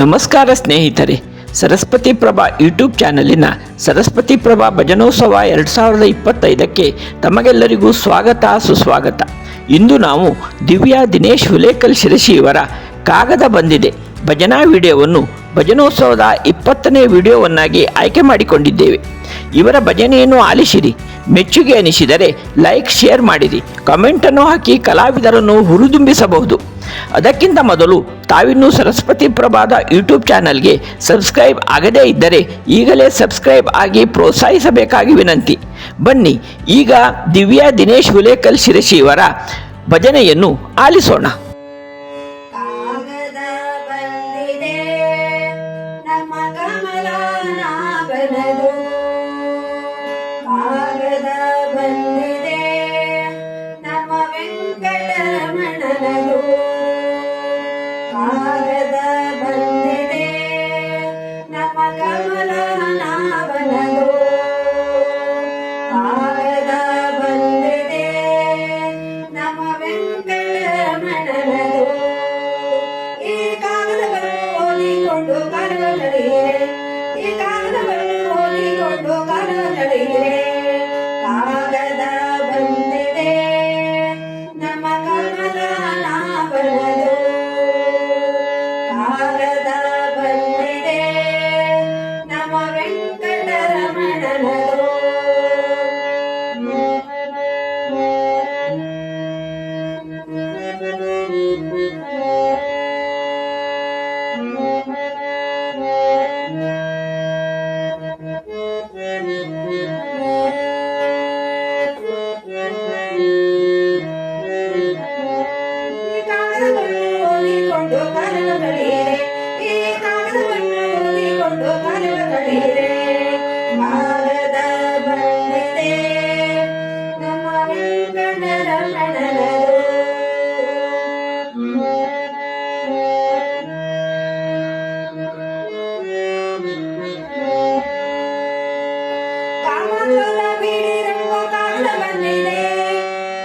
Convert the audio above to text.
ನಮಸ್ಕಾರ ಸ್ನೇಹಿತರೆ, ಸರಸ್ವತಿ ಪ್ರಭಾ ಯೂಟ್ಯೂಬ್ ಚಾನಲಿನ ಸರಸ್ವತಿ ಪ್ರಭಾ ಭಜನೋತ್ಸವ ಎರಡು ಸಾವಿರದ ಇಪ್ಪತ್ತೈದಕ್ಕೆ ತಮಗೆಲ್ಲರಿಗೂ ಸ್ವಾಗತ, ಸುಸ್ವಾಗತ. ಇಂದು ನಾವು ದಿವ್ಯಾ ದಿನೇಶ್ ಹುಲೇಕಲ್ ಶಿರಶಿಯವರ ಕಾಗದ ಬಂದಿದೆ. ಭಜನಾ ವಿಡಿಯೋವನ್ನು ಭಜನೋತ್ಸವದ ಇಪ್ಪತ್ತನೇ ವಿಡಿಯೋವನ್ನಾಗಿ ಆಯ್ಕೆ ಮಾಡಿಕೊಂಡಿದ್ದೇವೆ. ಇವರ ಭಜನೆಯನ್ನು ಆಲಿಸಿರಿ. ಮೆಚ್ಚುಗೆ ಅನಿಸಿದರೆ ಲೈಕ್, ಶೇರ್ ಮಾಡಿರಿ. ಕಮೆಂಟನ್ನು ಹಾಕಿ ಕಲಾವಿದರನ್ನು ಹುರಿದುಂಬಿಸಬಹುದು. ಅದಕ್ಕಿಂತ ಮೊದಲು ತಾವಿನ್ನೂ ಸರಸ್ವತಿ ಪ್ರಭಾದ ಯೂಟ್ಯೂಬ್ ಚಾನಲ್ಗೆ ಸಬ್ಸ್ಕ್ರೈಬ್ ಆಗದೇ ಇದ್ದರೆ ಈಗಲೇ ಸಬ್ಸ್ಕ್ರೈಬ್ ಆಗಿ ಪ್ರೋತ್ಸಾಹಿಸಬೇಕಾಗಿ ವಿನಂತಿ. ಬನ್ನಿ, ಈಗ ದಿವ್ಯಾ ದಿನೇಶ್ ಹುಲೇಕಲ್ ಶಿರಶಿಯವರ ಭಜನೆಯನ್ನು ಆಲಿಸೋಣ. Amen.